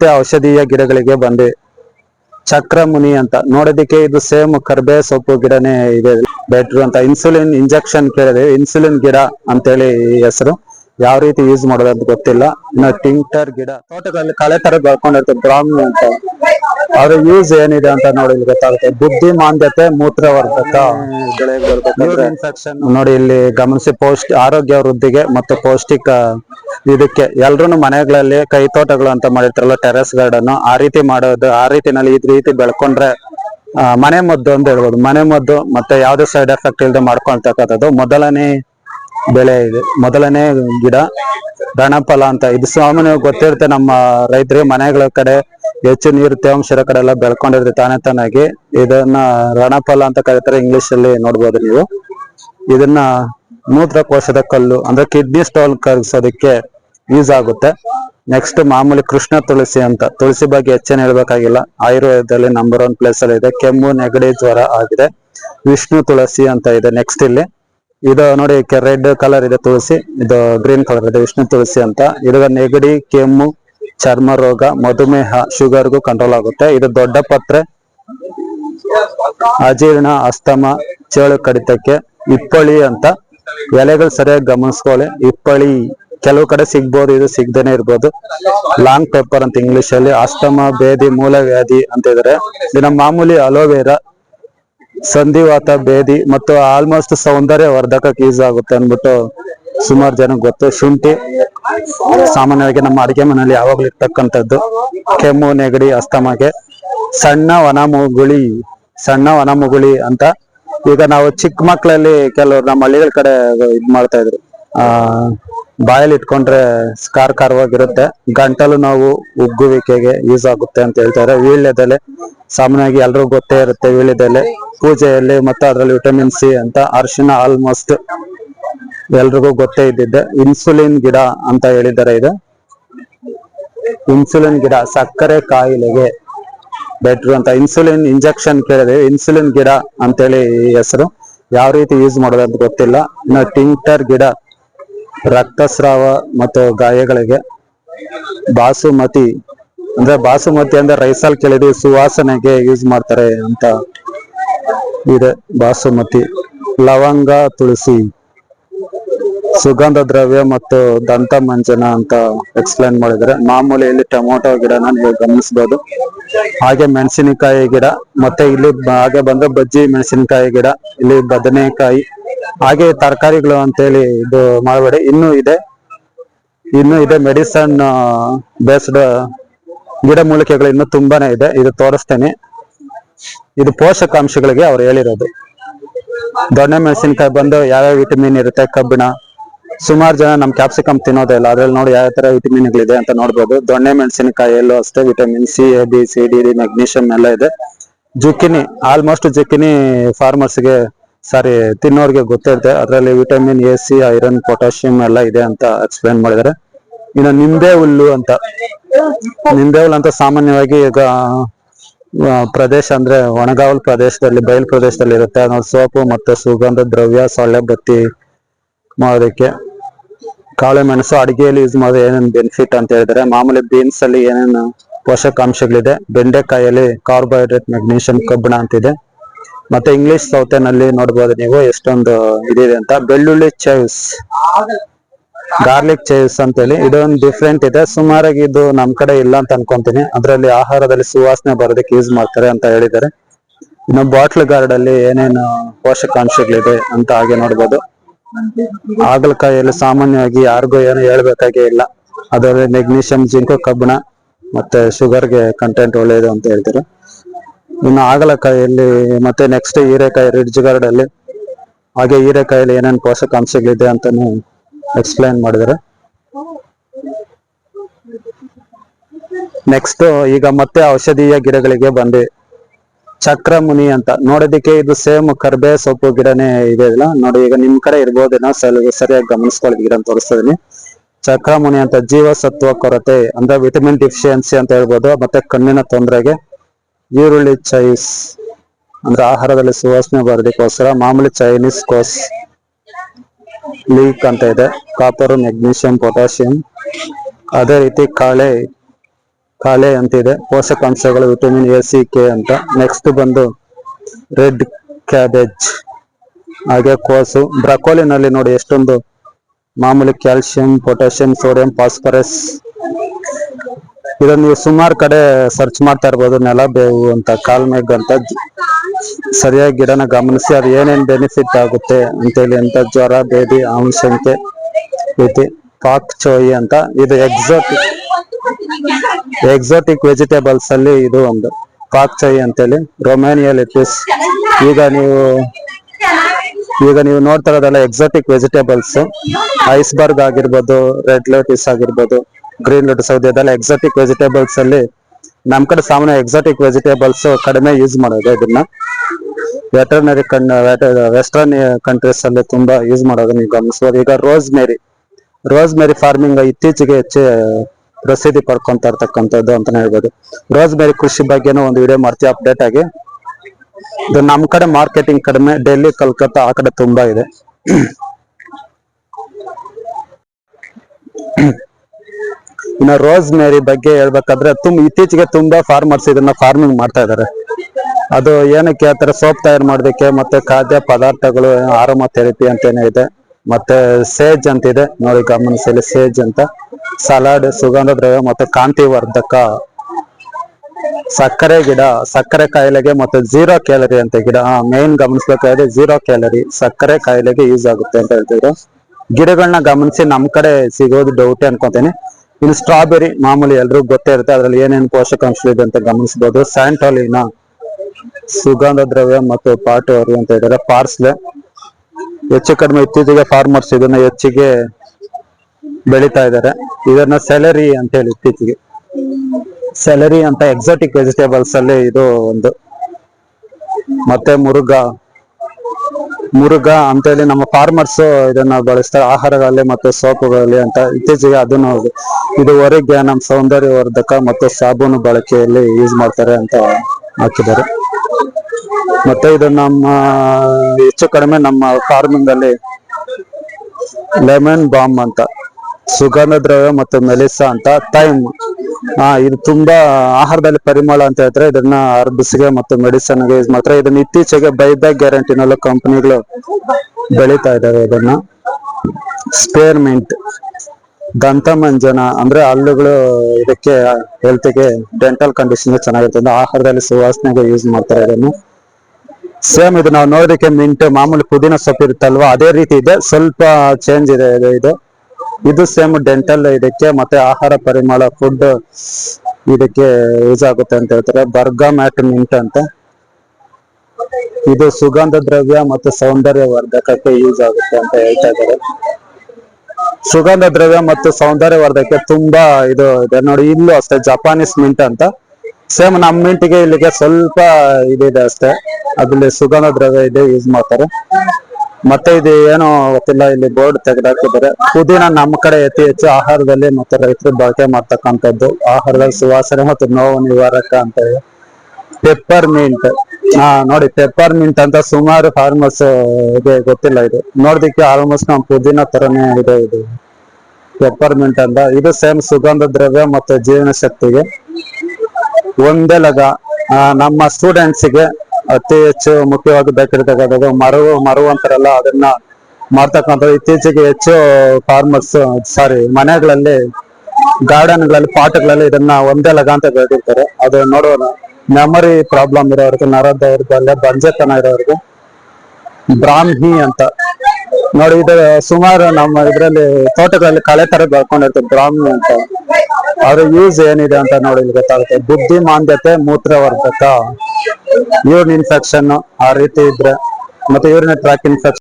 ಮತ್ತೆ ಔಷಧೀಯ ಗಿಡಗಳಿಗೆ ಬಂದೆ. ಚಕ್ರ ಮುನಿ ಅಂತ. ನೋಡೋದಕ್ಕೆ ಇದು ಸೇಮ್ ಕರ್ಬೇ ಸೊಪ್ಪು ಗಿಡನೇ ಇದೆ. ಬೆಟ್ರು ಅಂತ. ಇನ್ಸುಲಿನ್ ಇಂಜೆಕ್ಷನ್ ಕೇಳಿದೆ. ಇನ್ಸುಲಿನ್ ಗಿಡ ಅಂತೇಳಿ ಈ ಹೆಸರು. ಯಾವ ರೀತಿ ಯೂಸ್ ಮಾಡೋದು ಅಂತ ಗೊತ್ತಿಲ್ಲ. ಇನ್ನು ಟಿಂಕ್ಟರ್ ಗಿಡ. ತೋಟಗಳಲ್ಲಿ ಕಳೆ ತರ ಬೆಳ್ಕೊಂಡಿರ್ತದೆ. ಬ್ರಾಹ್ಮಿ ಅಂತ. ಅದ್ರ ಯೂಸ್ ಏನಿದೆ ಅಂತ ನೋಡಿ ಇಲ್ಲಿ ಗೊತ್ತಾಗುತ್ತೆ. ಬುದ್ಧಿ ಮಾಂದ್ಯತೆ ಮೂತ್ರವರ್ಧಕ. ನೋಡಿ ಇಲ್ಲಿ ಗಮನಿಸಿ ಪೌಷ್ಟಿ ಆರೋಗ್ಯ ವೃದ್ಧಿಗೆ ಮತ್ತು ಪೌಷ್ಟಿಕ ಇದಕ್ಕೆ. ಎಲ್ರು ಮನೆಗಳಲ್ಲಿ ಕೈ ತೋಟಗಳು ಅಂತ ಮಾಡಿರ್ತಾರಲ್ಲ ಟೆರೆಸ್ ಗಾರ್ಡನ್ ಆ ರೀತಿ ಮಾಡೋದು ಆ ರೀತಿನಲ್ಲಿ ಈ ರೀತಿ ಬೆಳ್ಕೊಂಡ್ರೆ ಮನೆ ಮದ್ದು ಅಂತ ಹೇಳ್ಬೋದು. ಮನೆ ಮದ್ದು ಮತ್ತೆ ಯಾವ್ದೇ ಸೈಡ್ ಎಫೆಕ್ಟ್ ಇಲ್ಲದೆ ಮಾಡ್ಕೊಳ್ತಕ್ಕಂಥದ್ದು. ಮೊದಲನೇ ಬೆಳೆ ಇದೆ. ಮೊದಲನೇ ಗಿಡ ರಣಫಲ ಅಂತ. ಇದು ಸಾಮಾನ್ಯವಾಗಿ ಗೊತ್ತಿರುತ್ತೆ ನಮ್ಮ ರೈತರಿಗೆ ಮನೆಗಳ ಕಡೆ ಹೆಚ್ಚು ನೀರು ತೇವಾಂಶ ಕಡೆ ಎಲ್ಲ ಬೆಳ್ಕೊಂಡಿರುತ್ತೆ ತಾನೇ ತಾನಾಗಿ. ಇದನ್ನ ರಣಫಲ ಅಂತ ಕರೀತಾರೆ ಇಂಗ್ಲಿಷ್ ಅಲ್ಲಿ ನೋಡ್ಬೋದು ನೀವು. ಇದನ್ನ ಮೂತ್ರಕೋಶದ ಕಲ್ಲು ಅಂದ್ರೆ ಕಿಡ್ನಿ ಸ್ಟೋನ್ ಕರಗಿಸೋದಕ್ಕೆ ಯೂಸ್ ಆಗುತ್ತೆ. ನೆಕ್ಸ್ಟ್ ಮಾಮೂಲಿ ಕೃಷ್ಣ ತುಳಸಿ ಅಂತ. ತುಳಸಿ ಬಗ್ಗೆ ಹೆಚ್ಚೇನು ಹೇಳ್ಬೇಕಾಗಿಲ್ಲ. ಆಯುರ್ವೇದದಲ್ಲಿ ನಂಬರ್ ಒನ್ ಪ್ಲೇಸ್ ಅಲ್ಲಿ ಇದೆ. ಕೆಮ್ಮು, ನೆಗಡಿ ಜ್ವರ ಆಗಿದೆ. ವಿಷ್ಣು ತುಳಸಿ ಅಂತ ಇದೆ ನೆಕ್ಸ್ಟ್ ಇಲ್ಲಿ. ಇದು ನೋಡಿ ರೆಡ್ ಕಲರ್ ಇದೆ ತುಳಸಿ, ಇದು ಗ್ರೀನ್ ಕಲರ್ ಇದೆ, ವಿಷ್ಣು ತುಳಸಿ ಅಂತ. ಇದು ನೆಗಡಿ, ಕೆಮ್ಮು, ಚರ್ಮ ರೋಗ, ಮಧುಮೇಹ ಶುಗರ್ಗೂ ಕಂಟ್ರೋಲ್ ಆಗುತ್ತೆ. ಇದು ದೊಡ್ಡ ಪತ್ರೆ. ಅಜೀರ್ಣ, ಅಸ್ತಮ, ಚೇಳು ಕಡಿತಕ್ಕೆ ಇಪ್ಪಳಿ ಅಂತ. ಎಲೆಗಳು ಸರಿಯಾಗಿ ಗಮನಿಸ್ಕೊಳ್ಳಿ. ಇಪ್ಪಳಿ. ಕೆಲವು ಕಡೆ ಸಿಗ್ಬೋದು, ಇದು ಸಿಗ್ದೇನೆ ಇರ್ಬೋದು. ಲಾಂಗ್ ಪೇಪರ್ ಅಂತ ಇಂಗ್ಲಿಷ್ ಅಲ್ಲಿ. ಅಸ್ತಮ, ಬೇದಿ ಮೂಲವ್ಯಾಧಿ ಅಂತ ಇದಾರೆ. ಇದು ಮಾಮೂಲಿ ಅಲೋವೆರಾ ಸಂಧಿವಾತ, ಬೇದಿ ಮತ್ತು ಆಲ್ಮೋಸ್ಟ್ ಸೌಂದರ್ಯ ವರ್ಧಕಕ್ಕೆ ಯೂಸ್ ಆಗುತ್ತೆ ಅಂದ್ಬಿಟ್ಟು ಸುಮಾರು ಜನಕ್ಕೆ ಗೊತ್ತು. ಶುಂಠಿ ಸಾಮಾನ್ಯವಾಗಿ ನಮ್ಮ ಅಡಿಗೆ ಮನೆಯಲ್ಲಿ ಯಾವಾಗ್ಲೂ ಇರ್ತಕ್ಕಂಥದ್ದು. ಕೆಮ್ಮು, ನೆಗಡಿ, ಅಸ್ತಮಗೆ. ಸಣ್ಣ ವನಮುಗುಳಿ ಸಣ್ಣ ವನಮುಗುಳಿ ಅಂತ ಈಗ ನಾವು ಚಿಕ್ಕ ಮಕ್ಕಳಲ್ಲಿ ಕೆಲವರು ನಮ್ಮ ಹಳ್ಳಿಗಳ ಕಡೆ ಇದ್ ಮಾಡ್ತಾ ಇದ್ರು. ಆ ಬಾಯಲ್ಲಿ ಇಟ್ಕೊಂಡ್ರೆ ಕಾರ್ ಕಾರವಾಗಿರುತ್ತೆ. ಗಂಟಲು ನಾವು ಉಗ್ಗುವಿಕೆಗೆ ಯೂಸ್ ಆಗುತ್ತೆ ಅಂತ ಹೇಳ್ತಾರೆ ವೀಳ್ಯದೆಲೆ ಸಾಮಾನ್ಯವಾಗಿ ಎಲ್ರಿಗೂ ಗೊತ್ತೇ ಇರುತ್ತೆ ವೀಳ್ಯದೆಲೆ. ಪೂಜೆಯಲ್ಲಿ ಮತ್ತೆ ಅದರಲ್ಲಿ ವಿಟಮಿನ್ ಸಿ ಅಂತ ಅರಿಶಿನ ಆಲ್ಮೋಸ್ಟ್ ಎಲ್ರಿಗೂ ಗೊತ್ತೇ ಇದ್ದಿದ್ದೆ. ಇನ್ಸುಲಿನ್ ಗಿಡ ಅಂತ ಹೇಳಿದ್ದಾರೆ ಇದು. ಇನ್ಸುಲಿನ್ ಗಿಡ, ಸಕ್ಕರೆ ಕಾಯಿಲೆಗೆ ಬೆಟ್ರು ಅಂತ. ಇನ್ಸುಲಿನ್ ಇಂಜೆಕ್ಷನ್ ಕೇಳಿದೆ. ಇನ್ಸುಲಿನ್ ಗಿಡ ಅಂತೇಳಿ ಹೆಸರು. ಯಾವ ರೀತಿ ಯೂಸ್ ಮಾಡೋದು ಅಂತ ಗೊತ್ತಿಲ್ಲ. ಇನ್ನು ಟಿಂಕ್ಟರ್ ಗಿಡ ರಕ್ತಸ್ರಾವ ಮತ್ತು ಗಾಯಗಳಿಗೆ ಬಾಸುಮತಿ, ಅಂದ್ರೆ ಬಾಸುಮತಿ ಅಂದ್ರೆ ರೈಸಲ್ ಕೆಳದಿ ಸುವಾಸನೆಗೆ ಯೂಸ್ ಮಾಡ್ತಾರೆ ಅಂತ ಇದೆ ಬಾಸುಮತಿ. ಲವಂಗ, ತುಳಸಿ. ಸುಗಂಧ ದ್ರವ್ಯ ಮತ್ತು ದಂತ ಮಂಜನ ಅಂತ ಎಕ್ಸ್ಪ್ಲೈನ್ ಮಾಡಿದ್ದಾರೆ. ಮಾಮೂಲಿ ಇಲ್ಲಿ ಟೊಮೊಟೊ ಗಿಡನ ನೀವು ಗಮನಿಸಬಹುದು ಹಾಗೆ ಮೆಣಸಿನಕಾಯಿ ಗಿಡ, ಮತ್ತೆ ಇಲ್ಲಿ ಹಾಗೆ ಬಂದ್ರೆ ಬಜ್ಜಿ ಮೆಣಸಿನಕಾಯಿ ಗಿಡ, ಇಲ್ಲಿ ಬದನೆಕಾಯಿ, ಹಾಗೆ ತರಕಾರಿಗಳು ಅಂತೇಳಿ ಇದು ಮಾಡಬೇಡಿ. ಇನ್ನೂ ಇದೆ, ಇನ್ನು ಇದೆ ಮೆಡಿಸನ್ ಬೇಸ್ಡ್ ಗಿಡ ಮೂಲಿಕೆಗಳು ಇನ್ನು ತುಂಬಾನೇ ಇದೆ. ಇದು ತೋರಿಸ್ತೇನೆ. ಇದು ಪೋಷಕಾಂಶಗಳಿಗೆ ಅವ್ರು ಹೇಳಿರೋದು. ದೊಣ್ಣೆ ಮೆಣಸಿನಕಾಯಿ ಬಂದು ಯಾವ್ಯಾವ ವಿಟಮಿನ್ ಇರುತ್ತೆ? ಕಬ್ಬಿಣ. ಸುಮಾರು ಜನ ನಮ್ ಕ್ಯಾಪ್ಸಿಕಮ್ ತಿನ್ನೋದೇ ಇಲ್ಲ. ಅದ್ರಲ್ಲಿ ನೋಡಿ ಯಾವ ತರ ವಿಟಮಿನ್ಗಳಿದೆ ಅಂತ ನೋಡ್ಬೋದು. ದೊಣ್ಣೆ ಮೆಣಸಿನಕಾಯಲ್ಲೂ ಅಷ್ಟೇ vitamin C A B C D D magnesium ಎಲ್ಲ ಇದೆ. ಜುಕಿನಿ ಆಲ್ಮೋಸ್ಟ್ ಜುಕಿನಿ ಫಾರ್ಮರ್ಸ್ಗೆ ಸಾರಿ ತಿನ್ನೋರ್ಗೆ ಗೊತ್ತಿರುತ್ತೆ. ಅದರಲ್ಲಿ vitamin A C iron potassium ಎಲ್ಲ ಇದೆ ಅಂತ ಎಕ್ಸ್ಪ್ಲೇನ್ ಮಾಡಿದ್ದಾರೆ. ಇನ್ನು ನಿಂಬೆ ಹುಲ್ಲು ಅಂತ. ನಿಂಬೆ ಹುಲ್ಲು ಅಂತ ಸಾಮಾನ್ಯವಾಗಿ ಈಗ ಪ್ರದೇಶ ಅಂದ್ರೆ ಒಣಗಾವಲ್ ಪ್ರದೇಶದಲ್ಲಿ, ಬಯಲು ಪ್ರದೇಶದಲ್ಲಿ ಇರುತ್ತೆ. ಸೋಪು ಮತ್ತು ಸುಗಂಧ, ದ್ರವ್ಯ, ಸೊಳ್ಳೆ, ಬತ್ತಿ ಮಾಡೋದಕ್ಕೆ ಕಾಳು ಮೆಣಸು ಅಡಿಗೆಯಲ್ಲಿ ಯೂಸ್ ಮಾಡೋದು ಏನೇನು ಬೆನಿಫಿಟ್ ಅಂತ ಹೇಳಿದ್ರೆ, ಮಾಮೂಲಿ ಬೀನ್ಸ್ ಅಲ್ಲಿ ಏನೇನು ಪೋಷಕಾಂಶಗಳಿದೆ, ಬೆಂಡೆಕಾಯಲ್ಲಿ ಕಾರ್ಬೋಹೈಡ್ರೇಟ್ ಮೆಗ್ನೀಷಿಯಂ ಕಬ್ಬಿಣ ಅಂತಿದೆ. ಮತ್ತೆ ಇಂಗ್ಲಿಷ್ ಸೌತೆನಲ್ಲಿ ನೋಡ್ಬೋದು ನೀವು ಎಷ್ಟೊಂದು ಇದಿದೆ ಅಂತ. ಬೆಳ್ಳುಳ್ಳಿ ಚೈವ್ಸ್ ಗಾರ್ಲಿಕ್ ಚೈವ್ಸ್ ಅಂತೇಳಿ. ಇದೊಂದು ಡಿಫ್ರೆಂಟ್ ಇದೆ. ಸುಮಾರಾಗಿ ಇದು ನಮ್ ಕಡೆ ಇಲ್ಲ ಅಂತ ಅನ್ಕೊಂತೀನಿ. ಅದರಲ್ಲಿ ಆಹಾರದಲ್ಲಿ ಸುವಾಸನೆ ಬರೋದಕ್ಕೆ ಯೂಸ್ ಮಾಡ್ತಾರೆ ಅಂತ ಹೇಳಿದ್ದಾರೆ. ಇನ್ನು ಬಾಟ್ಲ್ ಗಾರ್ಡ್ ಅಲ್ಲಿ ಏನೇನು ಪೋಷಕಾಂಶಗಳಿದೆ ಅಂತ ಹಾಗೆ ನೋಡ್ಬೋದು. ಹಾಗಲಕಾಯಿಯಲ್ಲಿ ಸಾಮಾನ್ಯವಾಗಿ ಯಾರಿಗೂ ಏನು ಹೇಳ್ಬೇಕಾಗೇ ಇಲ್ಲ. ಅದರಲ್ಲಿ ಮೆಗ್ನೀಷಿಯಂ, ಜಿಂಕು, ಕಬ್ಬಿಣ ಮತ್ತೆ ಶುಗರ್ಗೆ ಕಂಟೆಂಟ್ ಒಳ್ಳೆಯದು ಅಂತ ಹೇಳ್ತಾರೆ. ಇನ್ನು ಹಾಗಲಕಾಯಿಯಲ್ಲಿ ಮತ್ತೆ ನೆಕ್ಸ್ಟ್ ಹೀರೆಕಾಯಿ ರಿಡ್ಜ್ ಗಾರ್ಡ್ ಅಲ್ಲಿ ಹಾಗೆ ಹೀರೆಕಾಯಲ್ಲಿ ಏನೇನು ಪೋಷಕಾಂಶಗಳಿದೆ ಅಂತಾನು ಎಕ್ಸ್ಪ್ಲೈನ್ ಮಾಡಿದ್ದಾರೆ. ನೆಕ್ಸ್ಟ್ ಈಗ ಮತ್ತೆ ಔಷಧೀಯ ಗಿಡಗಳಿಗೆ ಬಂದೆ ಚಕ್ರ ಮುನಿ ಅಂತ. ನೋಡೋದಕ್ಕೆ ಇದು ಸೇಮ್ ಕರ್ಬೆ ಸೊಪ್ಪು ಗಿಡನೇ ಇದೆ ಅಲ್ಲ ನೋಡಿ, ಈಗ ನಿಮ್ ಕಡೆ ಇರ್ಬೋದೇನೋ ಸರಿಯಾಗಿ ಗಮನಿಸ್ಕೊಳ್ಳಿ, ಗಿಡ ತೋರಿಸ್ತಾ ಇದೀನಿ ಚಕ್ರ ಮುನಿ ಅಂತ ಜೀವಸತ್ವ ಕೊರತೆ, ಅಂದ್ರೆ ವಿಟಮಿನ್ ಡಿಫಿಷಿಯನ್ಸಿ ಅಂತ ಹೇಳ್ಬೋದು. ಮತ್ತೆ ಕಣ್ಣಿನ ತೊಂದರೆಗೆ ಈರುಳ್ಳಿ ಚೈಸ್, ಅಂದ್ರೆ ಆಹಾರದಲ್ಲಿ ಸುವಾಸನೆ ಬರೋದಕ್ಕೋಸ್ಕರ ಮಾಮೂಲಿ ಚೈನೀಸ್ ಕೋಸ್ ಲೀಕ್ ಅಂತ ಇದೆ. ಕಾಪರ್ ಮೆಗ್ನೀಷಿಯಂ ಪೊಟ್ಯಾಸಿಯಂ ಅದೇ ರೀತಿ ಕಾಳೆ ಕಾಲೆ ಅಂತಿದೆ. ಪೋಷಕಾಂಶಗಳು, ವಿಟಮಿನ್ ಎ, ಸಿ, ಕೆ ಅಂತ. ನೆಕ್ಸ್ಟ್ ಬಂದು ರೆಡ್ ಕ್ಯಾಬೇಜ್. ಹಾಗೆ ಕೋಸು. ಬ್ರಕೋಲಿನಲ್ಲಿ ನೋಡಿ ಎಷ್ಟೊಂದು ಮಾಮೂಲಿ ಕ್ಯಾಲ್ಸಿಯಂ ಪೊಟ್ಯಾಷಿಯಂ, ಸೋಡಿಯಂ, ಫಾಸ್ಫರಸ್. ಇದನ್ನ ನೀವು ಸುಮಾರು ಕಡೆ ಸರ್ಚ್ ಮಾಡ್ತಾ ಇರ್ಬೋದು. ನೆಲ, ಬೇವು ಅಂತ, ಕಾಲ್ಮೆಗ್ ಅಂತ. ಸರಿಯಾಗಿ ಗಿಡನ ಗಮನಿಸಿ, ಅದು ಏನೇನ್ ಬೆನಿಫಿಟ್ ಆಗುತ್ತೆ ಅಂತೇಳಿ ಅಂತ ಜ್ವರ, ಬೇದಿ ಆಂಶಂಕೆ ರೀತಿ ಪಾಕ್, ಚೋಯಿ ಅಂತ. ಇದು ಎಕ್ಸಾಟಿಕ್ ಎಕ್ಸಾಟಿಕ್ ವೆಜಿಟೇಬಲ್ಸ್ ಅಲ್ಲಿ ಇದು ಒಂದು, ಪಾಕ್ ಅಂತ ಅಂತೇಳಿ ರೊಮೇನಿಯಾ ಲೆಟಿಸ್ ಈಗ ನೀವು ಈಗ ನೀವು ನೋಡ್ತಾ ಇರೋದೆಲ್ಲ ಎಕ್ಸಾಟಿಕ್ ವೆಜಿಟೇಬಲ್ಸ್ ಐಸ್ಬರ್ಗ್ ಆಗಿರ್ಬೋದು ರೆಡ್ ಲೋಟಿಸ್ ಆಗಿರ್ಬೋದು ಗ್ರೀನ್ ಲೋಟಿಸ್ ಹೌದು ಇದೆಲ್ಲ ಎಕ್ಸಾಟಿಕ್ ವೆಜಿಟೇಬಲ್ಸ್ ಅಲ್ಲಿ ನಮ್ ಕಡೆ ಸಾಮಾನ್ಯ ಎಕ್ಸಾಟಿಕ್ ವೆಜಿಟೇಬಲ್ಸ್ ಕಡಿಮೆ ಯೂಸ್ ಮಾಡೋದು ಇದನ್ನ. ವೆಟರ್ನರಿ ವೆಸ್ಟರ್ನ್ ಕಂಟ್ರೀಸ್ ಅಲ್ಲಿ ತುಂಬಾ ಯೂಸ್ ಮಾಡೋದು ನೀವು ಗಮನಿಸ್ಬೋದು. ಈಗ rosemary rosemary farming ಇತ್ತೀಚೆಗೆ ಹೆಚ್ಚು ಪ್ರಸಿದ್ಧಿ ಪಡ್ಕೊಂತ ಇರ್ತಕ್ಕಂಥದ್ದು ಅಂತಾನೆ ಹೇಳ್ಬೋದು. ರೋಸ್ ಮೇರಿ ಕೃಷಿ ಬಗ್ಗೆನೂ ಒಂದು ವಿಡಿಯೋ ಮಾಡ್ತೀವಿ ಅಪ್ಡೇಟ್ ಆಗಿ. ಇದು ನಮ್ ಕಡೆ ಮಾರ್ಕೆಟಿಂಗ್ ಕಡಿಮೆ ಡೆಲ್ಲಿ ಕಲ್ಕತ್ತಾ ಆ ಕಡೆ ತುಂಬಾ ಇದೆ. ಇನ್ನ ರೋಸ್ ಮೇರಿ ಬಗ್ಗೆ ಹೇಳ್ಬೇಕಾದ್ರೆ ತುಂಬ ಇತ್ತೀಚೆಗೆ ತುಂಬಾ ಫಾರ್ಮರ್ಸ್ ಇದನ್ನ ಫಾರ್ಮಿಂಗ್ ಮಾಡ್ತಾ ಇದ್ದಾರೆ ಅದು ಏನಕ್ಕೆ ಆತರ ಸೋಪ್ ತಯಾರು ಮಾಡೋದಕ್ಕೆ ಮತ್ತೆ ಖಾದ್ಯ ಪದಾರ್ಥಗಳು ಆರೋಮ ಥೆರಪಿ ಏನೋ ಇದೆ. ಮತ್ತೆ ಸೇಜ್ ಅಂತ ಇದೆ ನೋಡಿ ಗಮನಿಸಲಿ ಸೇಜ್ ಅಂತ. ಸಲಾಡ್, ಸುಗಂಧ ದ್ರವ್ಯ ಮತ್ತು ಕಾಂತಿವರ್ಧಕ ಸಕ್ಕರೆ ಗಿಡ, ಸಕ್ಕರೆ ಕಾಯಿಲೆಗೆ ಮತ್ತು ಜೀರೋ ಕ್ಯಾಲರಿ ಅಂತ ಗಿಡ. ಮೇನ್ ಗಮನಿಸ್ಬೇಕಾದ್ರೆ ಜೀರೋ ಕ್ಯಾಲರಿ, ಸಕ್ಕರೆ ಕಾಯಿಲೆಗೆ ಯೂಸ್ ಆಗುತ್ತೆ ಅಂತ ಹೇಳ್ತಿದ್ರು. ಗಿಡಗಳನ್ನ ಗಮನಿಸಿ ನಮ್ ಕಡೆ ಸಿಗೋದು ಡೌಟ್ ಅನ್ಕೊಂತೀನಿ. ಇನ್ನು ಸ್ಟ್ರಾಬೆರಿ ಮಾಮೂಲಿ ಎಲ್ರಿಗೂ ಗೊತ್ತೇ ಇರುತ್ತೆ, ಅದ್ರಲ್ಲಿ ಏನೇನು ಪೋಷಕಾಂಶ ಇದೆ ಅಂತ ಗಮನಿಸಬಹುದು ಸ್ಯಾಂಟೋಲಿನ ಸುಗಂಧ ದ್ರವ್ಯ ಮತ್ತು ಪಾಟೋರಿ ಅಂತ ಹೇಳಿದ್ರೆ ಪಾರ್ಸ್ಲೆ ಹೆಚ್ಚು ಕಡಿಮೆ ಇತ್ತೀಚೆಗೆ ಫಾರ್ಮರ್ಸ್ ಇದನ್ನ ಹೆಚ್ಚಿಗೆ ಬೆಳಿತಾ ಇದ್ದಾರೆ. ಇದನ್ನ ಸೆಲರಿ ಅಂತ ಹೇಳಿ ಇತ್ತೀಚೆಗೆ. ಸೆಲರಿ ಅಂತ ಎಕ್ಸಾಟಿಕ್ ವೆಜಿಟೇಬಲ್ಸ್ ಅಲ್ಲಿ ಇದು ಒಂದು. ಮತ್ತೆ ಮುರುಘ. ಮುರುಘ ಅಂತ ಹೇಳಿ ನಮ್ಮ ಫಾರ್ಮರ್ಸ್ ಇದನ್ನ ಬಳಸ್ತಾರೆ. ಆಹಾರಗಳಲ್ಲಿ ಮತ್ತೆ ಸೋಪುಗಳಲ್ಲಿ ಅಂತ. ಇತ್ತೀಚೆಗೆ ಅದನ್ನು ಇದು ಹೊರಗೆ ನಮ್ಮ ಸೌಂದರ್ಯವರ್ಧಕ ಮತ್ತು ಸಾಬೂನು ಬಳಕೆಯಲ್ಲಿ ಯೂಸ್ ಮಾಡ್ತಾರೆ ಅಂತ ಹಾಕಿದ್ದಾರೆ. ಮತ್ತೆ ಇದು ನಮ್ಮ, ಹೆಚ್ಚು ಕಡಿಮೆ ನಮ್ಮ ಫಾರ್ಮಿಂಗ್ ಅಲ್ಲಿ ಲೆಮನ್ ಬಾಂಬ್ ಅಂತ. ಸುಗಂಧ ದ್ರವ್ಯ ಮತ್ತು ಮೆಲಿಸಾ ಅಂತ ಟೈಮ್ ಆ, ಇದು ತುಂಬಾ ಆಹಾರದಲ್ಲಿ ಪರಿಮಳ ಅಂತ ಹೇಳ್ತಾರೆ. ಇದನ್ನ ಅರ್ಬಸ್ಗೆ ಮತ್ತು ಮೆಡಿಸನ್ಗೆ ಯೂಸ್ ಮಾಡ್ತಾರೆ. ಇದನ್ನ ಇತ್ತೀಚೆಗೆ ಬೈಬ್ಯಾಕ್ ಗ್ಯಾರಂಟಿನಲ್ಲೂ ಕಂಪನಿಗಳು ಬೆಳೀತಾ ಇದಾವೆ ಇದನ್ನ. ಸ್ಪೇರ್ಮೆಂಟ್ ದಂತಮಂಜನ ಅಂದ್ರೆ ಹಲ್ಲುಗಳು ಇದಕ್ಕೆ ಹೆಲ್ತ್ಗೆ ಡೆಂಟಲ್ ಕಂಡೀಷನ್ ಚೆನ್ನಾಗಿರ್ತದೆ ಆಹಾರದಲ್ಲಿ ಸುವಾಸನೆಗೆ ಯೂಸ್ ಮಾಡ್ತಾರೆ ಇದನ್ನು. ಸೇಮ್ ಇದು ನಾವು ನೋಡೋದಕ್ಕೆ ಮಿಂಟ್ ಮಾಮೂಲಿ ಪುದೀನ ಸೊಪ್ಪು ಇರುತ್ತಲ್ವಾ, ಅದೇ ರೀತಿ ಇದೆ. ಸ್ವಲ್ಪ ಚೇಂಜ್ ಇದೆ ಇದು. ಇದು ಸೇಮ್ ಡೆಂಟಲ್ ಇದಕ್ಕೆ ಮತ್ತೆ ಆಹಾರ ಪರಿಮಳ ಫುಡ್ ಇದಕ್ಕೆ ಯೂಸ್ ಆಗುತ್ತೆ ಅಂತ ಹೇಳ್ತಾರೆ. ಬರ್ಗಾಮ್ಯಾಟ್ ಮಿಂಟ್ ಅಂತ. ಇದು ಸುಗಂಧ ದ್ರವ್ಯ ಮತ್ತು ಸೌಂದರ್ಯ ವರ್ಧಕಕ್ಕೆ ಯೂಸ್ ಆಗುತ್ತೆ ಅಂತ ಹೇಳ್ತಾ ಇದ್ದಾರೆ. ಸುಗಂಧ ದ್ರವ್ಯ ಮತ್ತು ಸೌಂದರ್ಯ ವರ್ಧಕಕ್ಕೆ ತುಂಬಾ ಇದು ಇದೆ. ನೋಡಿ, ಇಲ್ಲೂ ಅಷ್ಟೇ ಜಪಾನೀಸ್ ಮಿಂಟ್ ಅಂತ. ಸೇಮ್ ನಮ್ಮ ಮಿಂಟಿಗೆ ಇಲ್ಲಿಗೆ ಸ್ವಲ್ಪ ಇದಿದೆ ಅಷ್ಟೇ. ಅದ್ರಲ್ಲಿ ಸುಗಂಧ ದ್ರವ್ಯ ಇದೆ ಯೂಸ್ ಮಾಡ್ತಾರೆ. ಮತ್ತೆ ಇದು ಏನು ಗೊತ್ತಿಲ್ಲ, ಇಲ್ಲಿ ಬೋರ್ಡ್ ತೆಗೆದಾಕಿದ್ದಾರೆ ಪುದೀನ ನಮ್ಮ ಕಡೆ ಅತಿ ಹೆಚ್ಚು ಆಹಾರದಲ್ಲಿ ಮತ್ತೆ ರೈತರು ಬಳಕೆ ಮಾಡ್ತಕ್ಕಂಥದ್ದು. ಆಹಾರದಲ್ಲಿ ಸುವಾಸನೆ ಮತ್ತು ನೋವು ನಿವಾರಕ ಅಂತ ಹೇಳಿ. ಪೆಪ್ಪರ್ ಮಿಂಟ್ ಹಾ ನೋಡಿ ಪೆಪ್ಪರ್ ಮಿಂಟ್ ಅಂತ ಸುಮಾರು ಫಾರ್ಮರ್ಸ್ ಇದೆ, ಗೊತ್ತಿಲ್ಲ ಇದು. ನೋಡೋದಕ್ಕೆ ಆಲ್ಮೋಸ್ಟ್ ನಮ್ಮ ಪುದೀನ ತರನೇ ಇದೆ ಇದು. ಪೆಪ್ಪರ್ ಮಿಂಟ್ ಅಂತ. ಇದು ಸೇಮ್ ಸುಗಂಧ ದ್ರವ್ಯ ಮತ್ತು ಜೀವನ ಶಕ್ತಿಗೆ ಒಂದೇ ಲಗ. ನಮ್ಮ ಸ್ಟೂಡೆಂಟ್ಸ್ಗೆ ಅತಿ ಹೆಚ್ಚು ಮುಖ್ಯವಾಗಿ ಬೇಕಿರತಕ್ಕಂಥದ್ದು ಮರವು ಮರವು ಅಂತಾರಲ್ಲ, ಅದನ್ನ ಮಾಡ್ತಕ್ಕಂಥದ್ದು ಇತ್ತೀಚೆಗೆ ಹೆಚ್ಚು ಫಾರ್ಮರ್ಸ್ ಸಾರಿ ಮನೆಗಳಲ್ಲಿ ಗಾರ್ಡನ್ಗಳಲ್ಲಿ ಪಾಟ್ಗಳಲ್ಲಿ ಇದನ್ನ ಒಂದೇ ಲಗ ಅಂತ ಬೆಳೆದಿರ್ತಾರೆ. ಅದು ನೋಡೋಣ. ಮೆಮೊರಿ ಪ್ರಾಬ್ಲಮ್ ಇರೋರಿಗೆ ಇರೋದಲ್ಲ ಬಂಜತನ ಇರೋರಿಗೆ ಬ್ರಾಹ್ಮಿ ಅಂತ. ನೋಡಿ, ಇದು ಸುಮಾರು ನಮ್ಮ ಇದರಲ್ಲಿ ತೋಟಗಳಲ್ಲಿ ಕಳೆ ತರ ಬೆಳ್ಕೊಂಡಿರ್ತದೆ ಬ್ರಾಹ್ಮಿ ಅಂತ. ಅದ್ರ ಯೂಸ್ ಏನಿದೆ ಅಂತ ನೋಡಿ ಗೊತ್ತಾಗುತ್ತೆ ಗೊತ್ತಾಗುತ್ತೆ. ಬುದ್ಧಿಮಾಂದ್ಯತೆ ಮೂತ್ರವರ್ಧಕ. ಯೂರಿನ್ ಇನ್ಫೆಕ್ಷನ್ ಆ ರೀತಿ ಇದ್ರೆ ಮತ್ತೆ ಯೂರಿನ್ ಟ್ರ್ಯಾಕ್ ಇನ್ಫೆಕ್ಷನ್